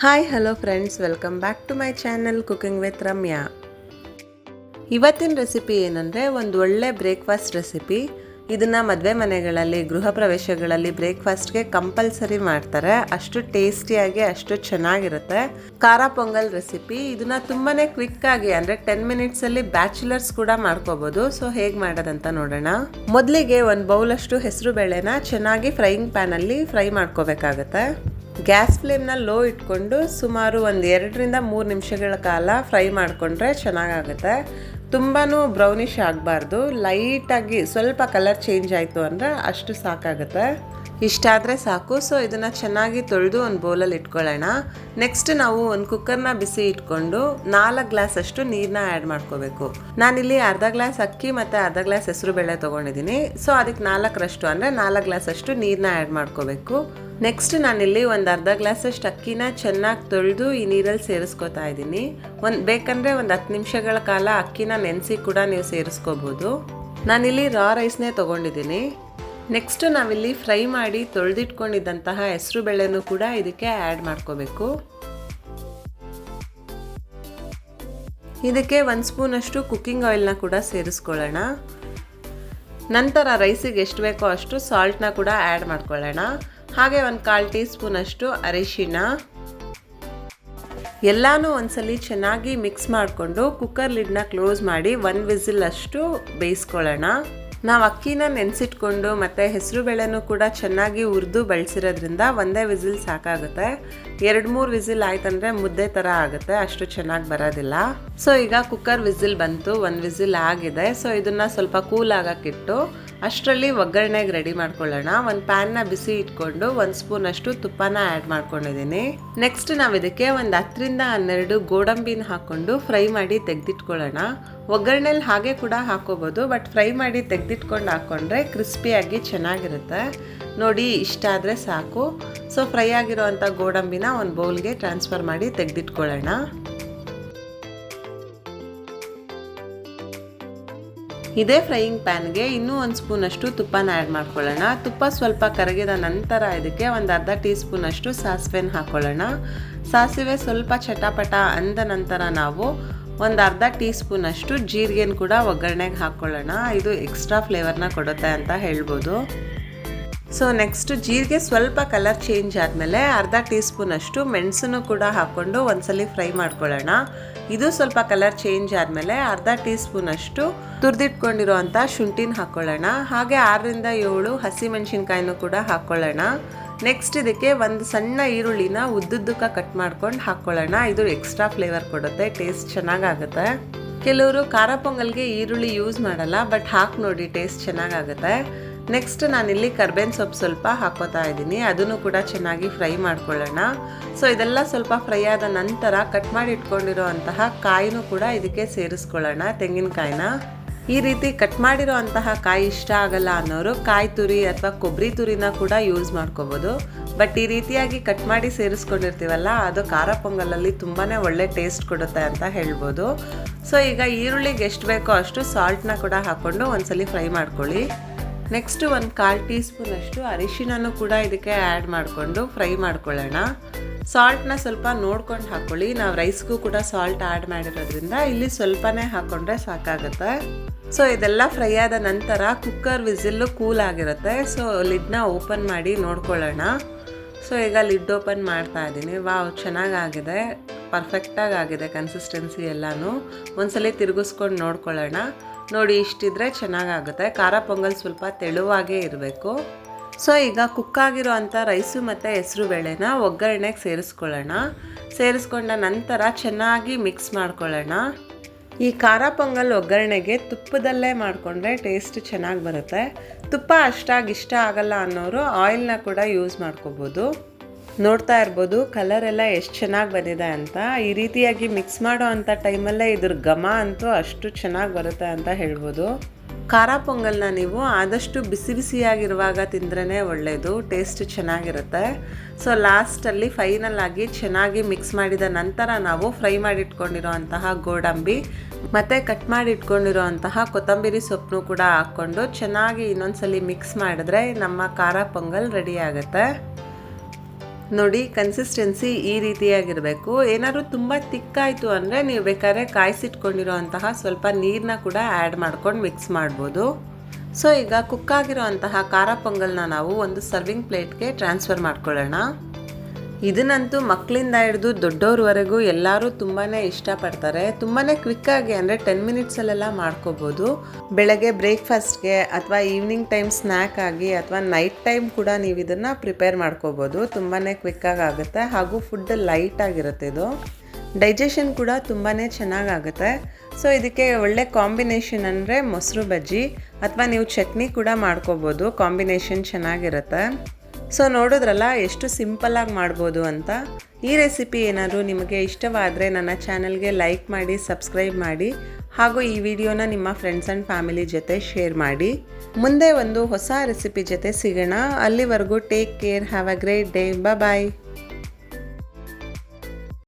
Hi, hello friends, welcome back to my channel cooking with Ramya. ಇವತ್ತಿನ recipe ಏನಂದರೆ, ಒಂದು ಒಳ್ಳೆ ಬ್ರೇಕ್ಫಾಸ್ಟ್ ರೆಸಿಪಿ. ಇದನ್ನು ಮದುವೆ ಮನೆಗಳಲ್ಲಿ, ಗೃಹ ಪ್ರವೇಶಗಳಲ್ಲಿ ಬ್ರೇಕ್ಫಾಸ್ಟ್ಗೆ ಕಂಪಲ್ಸರಿ ಮಾಡ್ತಾರೆ. ಅಷ್ಟು ಟೇಸ್ಟಿಯಾಗಿ, ಅಷ್ಟು ಚೆನ್ನಾಗಿರುತ್ತೆ. ಖಾರ ಪೊಂಗಲ್ ರೆಸಿಪಿ. ಇದನ್ನ ತುಂಬಾ ಕ್ವಿಕ್ಕಾಗಿ ಅಂದರೆ ಟೆನ್ ಮಿನಿಟ್ಸಲ್ಲಿ ಬ್ಯಾಚುಲರ್ಸ್ ಕೂಡ ಮಾಡ್ಕೋಬೋದು. ಸೊ ಹೇಗೆ ಮಾಡೋದಂತ ನೋಡೋಣ. ಮೊದಲಿಗೆ ಒಂದು ಬೌಲಷ್ಟು ಹೆಸರು ಬೇಳೆನ ಚೆನ್ನಾಗಿ ಫ್ರೈಯಿಂಗ್ ಪ್ಯಾನಲ್ಲಿ ಫ್ರೈ ಮಾಡ್ಕೋಬೇಕಾಗತ್ತೆ. ಗ್ಯಾಸ್ ಫ್ಲೇಮ್ನ ಲೋ ಇಟ್ಕೊಂಡು ಸುಮಾರು ಒಂದು ಎರಡರಿಂದ ಮೂರು ನಿಮಿಷಗಳ ಕಾಲ ಫ್ರೈ ಮಾಡಿಕೊಂಡ್ರೆ ಚೆನ್ನಾಗಾಗುತ್ತೆ. ತುಂಬಾ ಬ್ರೌನಿಷ್ ಆಗಬಾರ್ದು. ಲೈಟಾಗಿ ಸ್ವಲ್ಪ ಕಲರ್ ಚೇಂಜ್ ಆಯಿತು ಅಂದರೆ ಅಷ್ಟು ಸಾಕಾಗುತ್ತೆ. ಇಷ್ಟಾದರೆ ಸಾಕು. ಸೊ, ಇದನ್ನು ಚೆನ್ನಾಗಿ ತೊಳೆದು ಒಂದು ಬೌಲಲ್ಲಿ ಇಟ್ಕೊಳ್ಳೋಣ. ನೆಕ್ಸ್ಟ್ ನಾವು ಒಂದು ಕುಕ್ಕರ್ನ ಬಿಸಿ ಇಟ್ಕೊಂಡು ನಾಲ್ಕು ಗ್ಲಾಸ್ ಅಷ್ಟು ನೀರನ್ನ ಆ್ಯಡ್ ಮಾಡ್ಕೋಬೇಕು. ನಾನಿಲ್ಲಿ ಅರ್ಧ ಗ್ಲಾಸ್ ಅಕ್ಕಿ ಮತ್ತು ಅರ್ಧ ಗ್ಲಾಸ್ ಹೆಸರು ಬೇಳೆ ತೊಗೊಂಡಿದ್ದೀನಿ. ಸೊ, ಅದಕ್ಕೆ ನಾಲ್ಕರಷ್ಟು ಅಂದರೆ ನಾಲ್ಕು ಗ್ಲಾಸ್ ಅಷ್ಟು ನೀರನ್ನ ಆ್ಯಡ್ ಮಾಡ್ಕೋಬೇಕು. ನೆಕ್ಸ್ಟ್ ನಾನಿಲ್ಲಿ ಒಂದು ಅರ್ಧ ಗ್ಲಾಸಷ್ಟು ಅಕ್ಕಿನ ಚೆನ್ನಾಗಿ ತೊಳೆದು ಈ ನೀರಲ್ಲಿ ಸೇರಿಸ್ಕೊತಾ ಇದ್ದೀನಿ. ಒಂದು ಬೇಕಂದರೆ ಒಂದು ಹತ್ತು ನಿಮಿಷಗಳ ಕಾಲ ಅಕ್ಕಿನ ನೆನೆಸಿ ಕೂಡ ನೀವು ಸೇರಿಸ್ಕೋಬೋದು. ನಾನಿಲ್ಲಿ ರಾ ರೈಸ್ನೇ ತೊಗೊಂಡಿದ್ದೀನಿ. ನೆಕ್ಸ್ಟ್ ನಾವಿಲ್ಲಿ ಫ್ರೈ ಮಾಡಿ ತೊಳೆದಿಟ್ಕೊಂಡಿದ್ದಂತಹ ಹೆಸರು ಬೇಳೆನೂ ಕೂಡ ಇದಕ್ಕೆ ಆ್ಯಡ್ ಮಾಡ್ಕೋಬೇಕು. ಇದಕ್ಕೆ ಒಂದು ಸ್ಪೂನಷ್ಟು ಕುಕ್ಕಿಂಗ್ ಆಯಿಲ್ನ ಕೂಡ ಸೇರಿಸ್ಕೊಳ್ಳೋಣ. ನಂತರ ರೈಸಿಗೆ ಎಷ್ಟು ಬೇಕೋ ಅಷ್ಟು ಸಾಲ್ಟ್ನ ಕೂಡ ಆ್ಯಡ್ ಮಾಡ್ಕೊಳ್ಳೋಣ. ಹಾಗೆ ಒಂದು ಕಾಲು ಟೀ ಸ್ಪೂನಷ್ಟು ಅರಿಶಿನ ಎಲ್ಲನೂ ಒಂದ್ಸಲಿ ಚೆನ್ನಾಗಿ ಮಿಕ್ಸ್ ಮಾಡಿಕೊಂಡು ಕುಕ್ಕರ್ ಲಿಡ್ನ ಕ್ಲೋಸ್ ಮಾಡಿ ಒಂದು ವಿಸಿಲ್ ಅಷ್ಟು ಬೇಯಿಸ್ಕೊಳ್ಳೋಣ. ನಾವು ಅಕ್ಕಿನ ನೆನೆಸಿಟ್ಕೊಂಡು ಮತ್ತು ಹೆಸರು ಬೇಳೆನೂ ಕೂಡ ಚೆನ್ನಾಗಿ ಹುರಿದು ಬಳಸಿರೋದ್ರಿಂದ ಒಂದೇ ವಿಸಿಲ್ ಸಾಕಾಗುತ್ತೆ. ಎರಡು ಮೂರು ವಿಸಿಲ್ ಆಯ್ತಂದರೆ ಮುದ್ದೆ ಥರ ಆಗುತ್ತೆ, ಅಷ್ಟು ಚೆನ್ನಾಗಿ ಬರೋದಿಲ್ಲ. ಸೊ ಈಗ ಕುಕ್ಕರ್ ವಿಸಿಲ್ ಬಂತು, ಒಂದು ವಿಸಿಲ್ ಆಗಿದೆ. ಸೊ ಇದನ್ನು ಸ್ವಲ್ಪ ಕೂಲ್ ಆಗೋಕ್ಕಿಟ್ಟು ಅಷ್ಟರಲ್ಲಿ ಒಗ್ಗರಣೆಗೆ ರೆಡಿ ಮಾಡ್ಕೊಳ್ಳೋಣ. ಒಂದು ಪ್ಯಾನ್ನ ಬಿಸಿ ಇಟ್ಕೊಂಡು ಒಂದು ಸ್ಪೂನ್ ಅಷ್ಟು ತುಪ್ಪನ ಆ್ಯಡ್ ಮಾಡ್ಕೊಂಡಿದ್ದೀನಿ. ನೆಕ್ಸ್ಟ್ ನಾವು ಇದಕ್ಕೆ ಒಂದು ಹತ್ತರಿಂದ ಹನ್ನೆರಡು ಗೋಡಂಬಿನ ಹಾಕ್ಕೊಂಡು ಫ್ರೈ ಮಾಡಿ ತೆಗೆದಿಟ್ಕೊಳ್ಳೋಣ. ಒಗ್ಗರಣೆಲಿ ಹಾಗೆ ಕೂಡ ಹಾಕೋಬೋದು ಬಟ್ ಫ್ರೈ ಮಾಡಿ ತೆಗೆದಿಟ್ಕೊಂಡು ಹಾಕ್ಕೊಂಡ್ರೆ ಕ್ರಿಸ್ಪಿಯಾಗಿ ಚೆನ್ನಾಗಿರುತ್ತೆ. ನೋಡಿ, ಇಷ್ಟ ಆದರೆ ಸಾಕು. ಸೊ ಫ್ರೈ ಆಗಿರೋವಂಥ ಗೋಡಂಬಿನ ಒಂದು ಬೌಲ್ಗೆ ಟ್ರಾನ್ಸ್ಫರ್ ಮಾಡಿ ತೆಗೆದಿಟ್ಕೊಳ್ಳೋಣ. ಇದೇ ಫ್ರೈಯಿಂಗ್ ಪ್ಯಾನ್ಗೆ ಇನ್ನೂ ಒಂದು ಸ್ಪೂನಷ್ಟು ತುಪ್ಪನ ಆ್ಯಡ್ ಮಾಡ್ಕೊಳ್ಳೋಣ. ತುಪ್ಪ ಸ್ವಲ್ಪ ಕರಗಿದ ನಂತರ ಇದಕ್ಕೆ ಒಂದು ಅರ್ಧ ಟೀ ಸ್ಪೂನಷ್ಟು ಸಾಸಿವೆನ ಹಾಕ್ಕೊಳ್ಳೋಣ ಸಾಸಿವೆ ಸ್ವಲ್ಪ ಚಟಪಟ ಅಂದ ನಂತರ ನಾವು ಒಂದು ಅರ್ಧ ಟೀ ಸ್ಪೂನಷ್ಟು ಜೀರಿಗೆನ ಕೂಡ ಒಗ್ಗರಣೆಗೆ ಹಾಕ್ಕೊಳ್ಳೋಣ ಇದು ಎಕ್ಸ್ಟ್ರಾ ಫ್ಲೇವರ್ನ ಕೊಡುತ್ತೆ ಅಂತ ಹೇಳ್ಬೋದು. ಸೊ ನೆಕ್ಸ್ಟ್ ಜೀರಿಗೆ ಸ್ವಲ್ಪ ಕಲರ್ ಚೇಂಜ್ ಆದಮೇಲೆ ಅರ್ಧ ಟೀ ಸ್ಪೂನಷ್ಟು ಮೆಣಸನ್ನು ಕೂಡ ಹಾಕ್ಕೊಂಡು ಒಂದ್ಸಲಿ ಫ್ರೈ ಮಾಡ್ಕೊಳ್ಳೋಣ. ಇದು ಸ್ವಲ್ಪ ಕಲರ್ ಚೇಂಜ್ ಆದಮೇಲೆ ಅರ್ಧ ಟೀ ಸ್ಪೂನಷ್ಟು ತುರಿದಿಟ್ಕೊಂಡಿರೋವಂಥ ಶುಂಠಿನ ಹಾಕ್ಕೊಳ್ಳೋಣ. ಹಾಗೆ ಆರರಿಂದ ಏಳು ಹಸಿಮೆಣಸಿನ್ಕಾಯಿನೂ ಕೂಡ ಹಾಕ್ಕೊಳ್ಳೋಣ. ನೆಕ್ಸ್ಟ್ ಇದಕ್ಕೆ ಒಂದು ಸಣ್ಣ ಈರುಳ್ಳಿನ ಉದ್ದುದ್ದಕ್ಕ ಕಟ್ ಮಾಡ್ಕೊಂಡು ಹಾಕ್ಕೊಳ್ಳೋಣ. ಇದು ಎಕ್ಸ್ಟ್ರಾ ಫ್ಲೇವರ್ ಕೊಡುತ್ತೆ ಟೇಸ್ಟ್ ಚೆನ್ನಾಗಾಗುತ್ತೆ. ಕೆಲವರು ಖಾರ ಪೊಂಗಲ್ಗೆ ಈರುಳ್ಳಿ ಯೂಸ್ ಮಾಡಲ್ಲ ಬಟ್ ಹಾಕಿ ನೋಡಿ ಟೇಸ್ಟ್ ಚೆನ್ನಾಗಾಗುತ್ತೆ. ನೆಕ್ಸ್ಟ್ ನಾನಿಲ್ಲಿ ಕರ್ಬೇನ್ ಸೊಪ್ಪು ಸ್ವಲ್ಪ ಹಾಕೋತಾ ಇದ್ದೀನಿ. ಅದನ್ನು ಕೂಡ ಚೆನ್ನಾಗಿ ಫ್ರೈ ಮಾಡ್ಕೊಳ್ಳೋಣ. ಸೊ ಇದೆಲ್ಲ ಸ್ವಲ್ಪ ಫ್ರೈ ಆದ ನಂತರ ಕಟ್ ಮಾಡಿ ಇಟ್ಕೊಂಡಿರೋ ಅಂತಹ ಕಾಯಿನೂ ಕೂಡ ಇದಕ್ಕೆ ಸೇರಿಸ್ಕೊಳ್ಳೋಣ, ತೆಂಗಿನಕಾಯಿನ. ಈ ರೀತಿ ಕಟ್ ಮಾಡಿರೋ ಅಂತಹ ಕಾಯಿ ಇಷ್ಟ ಆಗಲ್ಲ ಅನ್ನೋರು ಕಾಯಿ ತುರಿ ಅಥವಾ ಕೊಬ್ಬರಿ ತುರಿನ ಕೂಡ ಯೂಸ್ ಮಾಡ್ಕೋಬೋದು. ಬಟ್ ಈ ರೀತಿಯಾಗಿ ಕಟ್ ಮಾಡಿ ಸೇರಿಸ್ಕೊಂಡಿರ್ತೀವಲ್ಲ, ಅದು ಖಾರ ಪೊಂಗಲಲ್ಲಿ ತುಂಬಾ ಒಳ್ಳೆ ಟೇಸ್ಟ್ ಕೊಡುತ್ತೆ ಅಂತ ಹೇಳ್ಬೋದು. ಸೊ ಈಗ ಈರುಳ್ಳಿಗೆ ಎಷ್ಟು ಬೇಕೋ ಅಷ್ಟು ಸಾಲ್ಟ್ನ ಕೂಡ ಹಾಕ್ಕೊಂಡು ಒಂದ್ಸಲಿ ಫ್ರೈ ಮಾಡ್ಕೊಳ್ಳಿ. ನೆಕ್ಸ್ಟ್ ಒಂದು ಕಾಲು ಟೀ ಸ್ಪೂನಷ್ಟು ಅರಿಶಿನೂ ಕೂಡ ಇದಕ್ಕೆ ಆ್ಯಡ್ ಮಾಡಿಕೊಂಡು ಫ್ರೈ ಮಾಡ್ಕೊಳ್ಳೋಣ. ಸಾಲ್ಟ್ನ ಸ್ವಲ್ಪ ನೋಡ್ಕೊಂಡು ಹಾಕ್ಕೊಳ್ಳಿ ನಾವು ರೈಸ್ಗೂ ಕೂಡ ಸಾಲ್ಟ್ ಆ್ಯಡ್ ಮಾಡಿರೋದ್ರಿಂದ ಇಲ್ಲಿ ಸ್ವಲ್ಪನೇ ಹಾಕ್ಕೊಂಡ್ರೆ ಸಾಕಾಗುತ್ತೆ. ಸೊ ಇದೆಲ್ಲ ಫ್ರೈ ಆದ ನಂತರ ಕುಕ್ಕರ್ ವಿಸಿಲ್ಲು ಕೂಲ್ ಆಗಿರುತ್ತೆ. ಸೊ ಲಿಡ್ನ ಓಪನ್ ಮಾಡಿ ನೋಡ್ಕೊಳ್ಳೋಣ. ಸೊ ಈಗ ಲಿಡ್ ಓಪನ್ ಮಾಡ್ತಾ ಇದ್ದೀನಿ. ವಾವ್ ಚೆನ್ನಾಗಾಗಿದೆ. ಪರ್ಫೆಕ್ಟಾಗಿ ಆಗಿದೆ ಕನ್ಸಿಸ್ಟೆನ್ಸಿ ಎಲ್ಲನೂ. ಒಂದ್ಸಲಿ ತಿರುಗಿಸ್ಕೊಂಡು ನೋಡ್ಕೊಳ್ಳೋಣ. ನೋಡಿ, ಇಷ್ಟಿದ್ರೆ ಚೆನ್ನಾಗಾಗುತ್ತೆ. ಖಾರ ಪೊಂಗಲ್ ಸ್ವಲ್ಪ ತೆಳುವಾಗೇ ಇರಬೇಕು. ಸೊ ಈಗ ಕುಕ್ಕಾಗಿರೋ ಅಂಥ ರೈಸು ಮತ್ತು ಹೆಸರು ಬೇಳೆನ ಒಗ್ಗರಣೆಗೆ ಸೇರಿಸ್ಕೊಳ್ಳೋಣ. ಸೇರಿಸ್ಕೊಂಡ ನಂತರ ಚೆನ್ನಾಗಿ ಮಿಕ್ಸ್ ಮಾಡ್ಕೊಳ್ಳೋಣ. ಈ ಖಾರ ಪೊಂಗಲ್ ಒಗ್ಗರಣೆಗೆ ತುಪ್ಪದಲ್ಲೇ ಮಾಡಿಕೊಂಡ್ರೆ ಟೇಸ್ಟ್ ಚೆನ್ನಾಗಿ ಬರುತ್ತೆ. ತುಪ್ಪ ಅಷ್ಟಾಗಿ ಇಷ್ಟ ಆಗಲ್ಲ ಅನ್ನೋರು ಆಯಿಲ್ನ ಕೂಡ ಯೂಸ್ ಮಾಡ್ಕೋಬೋದು. ನೋಡ್ತಾ ಇರ್ಬೋದು ಕಲರ್ ಎಲ್ಲ ಎಷ್ಟು ಚೆನ್ನಾಗಿ ಬಂದಿದೆ ಅಂತ. ಈ ರೀತಿಯಾಗಿ ಮಿಕ್ಸ್ ಮಾಡೋ ಅಂಥ ಟೈಮಲ್ಲೇ ಇದ್ರ ಘಮ ಅಂತೂ ಅಷ್ಟು ಚೆನ್ನಾಗಿ ಬರುತ್ತೆ ಅಂತ ಹೇಳ್ಬೋದು. ಖಾರ ಪೊಂಗಲ್ನ ನೀವು ಆದಷ್ಟು ಬಿಸಿ ಬಿಸಿಯಾಗಿರುವಾಗ ತಿಂದ್ರೇ ಒಳ್ಳೆಯದು ಟೇಸ್ಟ್ ಚೆನ್ನಾಗಿರುತ್ತೆ. ಸೊ ಲಾಸ್ಟಲ್ಲಿ ಫೈನಲ್ ಆಗಿ ಚೆನ್ನಾಗಿ ಮಿಕ್ಸ್ ಮಾಡಿದ ನಂತರ ನಾವು ಫ್ರೈ ಮಾಡಿಟ್ಕೊಂಡಿರೋ ಅಂತಹ ಗೋಡಂಬಿ ಮತ್ತು ಕಟ್ ಮಾಡಿ ಕೊತ್ತಂಬರಿ ಸೊಪ್ಪನ್ನು ಕೂಡ ಹಾಕ್ಕೊಂಡು ಚೆನ್ನಾಗಿ ಇನ್ನೊಂದ್ಸಲಿ ಮಿಕ್ಸ್ ಮಾಡಿದ್ರೆ ನಮ್ಮ ಖಾರ ಪೊಂಗಲ್ ರೆಡಿ ಆಗುತ್ತೆ. ನೋಡಿ ಕನ್ಸಿಸ್ಟೆನ್ಸಿ ಈ ರೀತಿಯಾಗಿರಬೇಕು. ಏನಾದರೂ ತುಂಬ ತಿಕ್ಕಾಯಿತು ಅಂದರೆ ನೀವು ಬೇಕಾದ್ರೆ ಕಾಯಿಸಿಟ್ಕೊಂಡಿರೋ ಅಂತಹ ಸ್ವಲ್ಪ ನೀರನ್ನ ಕೂಡ ಆ್ಯಡ್ ಮಾಡ್ಕೊಂಡು ಮಿಕ್ಸ್ ಮಾಡ್ಬೋದು. ಸೊ ಈಗ ಕುಕ್ಕಾಗಿರೋ ಅಂತಹ ಖಾರ ಪೊಂಗಲ್ನ ನಾವು ಒಂದು ಸರ್ವಿಂಗ್ ಪ್ಲೇಟ್ಗೆ ಟ್ರಾನ್ಸ್ಫರ್ ಮಾಡ್ಕೊಳ್ಳೋಣ. ಇದನ್ನಂತೂ ಮಕ್ಕಳಿಂದ ಹಿಡಿದು ದೊಡ್ಡವ್ರವರೆಗೂ ಎಲ್ಲರೂ ತುಂಬಾ ಇಷ್ಟಪಡ್ತಾರೆ. ತುಂಬಾ ಕ್ವಿಕ್ಕಾಗಿ ಅಂದರೆ ಟೆನ್ ಮಿನಿಟ್ಸಲ್ಲೆಲ್ಲ ಮಾಡ್ಕೋಬೋದು. ಬೆಳಗ್ಗೆ ಬ್ರೇಕ್ಫಾಸ್ಟ್ಗೆ ಅಥವಾ ಈವ್ನಿಂಗ್ ಟೈಮ್ ಸ್ನ್ಯಾಕ್ ಆಗಿ ಅಥವಾ ನೈಟ್ ಟೈಮ್ ಕೂಡ ನೀವು ಇದನ್ನು ಪ್ರಿಪೇರ್ ಮಾಡ್ಕೋಬೋದು. ತುಂಬಾ ಕ್ವಿಕ್ಕಾಗಿ ಆಗುತ್ತೆ. ಹಾಗೂ ಫುಡ್ ಲೈಟ್ ಆಗಿರುತ್ತೆ ಇದು. ಡೈಜೆಷನ್ ಕೂಡ ತುಂಬಾ ಚೆನ್ನಾಗಾಗುತ್ತೆ ಸೊ ಇದಕ್ಕೆ ಒಳ್ಳೆ ಕಾಂಬಿನೇಷನ್ ಅಂದರೆ ಮೊಸರು ಬಜ್ಜಿ ಅಥವಾ ನೀವು ಚಟ್ನಿ ಕೂಡ ಮಾಡ್ಕೋಬೋದು. ಕಾಂಬಿನೇಷನ್ ಚೆನ್ನಾಗಿರುತ್ತೆ. ಸೊ ನೋಡಿದ್ರಲ್ಲ, ಎಷ್ಟು ಸಿಂಪಲ್ಲಾಗಿ ಮಾಡ್ಬೋದು ಅಂತ? ಈ ರೆಸಿಪಿ ಏನಾದರೂ ನಿಮಗೆ ಇಷ್ಟವಾದರೆ ನನ್ನ ಚಾನಲ್ಗೆ ಲೈಕ್ ಮಾಡಿ ಸಬ್ಸ್ಕ್ರೈಬ್ ಮಾಡಿ, ಹಾಗೂ ಈ ವಿಡಿಯೋನ ನಿಮ್ಮ ಫ್ರೆಂಡ್ಸ್ ಆ್ಯಂಡ್ ಫ್ಯಾಮಿಲಿ ಜೊತೆ ಶೇರ್ ಮಾಡಿ. ಮುಂದೆ ಒಂದು ಹೊಸ ರೆಸಿಪಿ ಜೊತೆ ಸಿಗೋಣ. ಅಲ್ಲಿವರೆಗೂ take care have a great day bye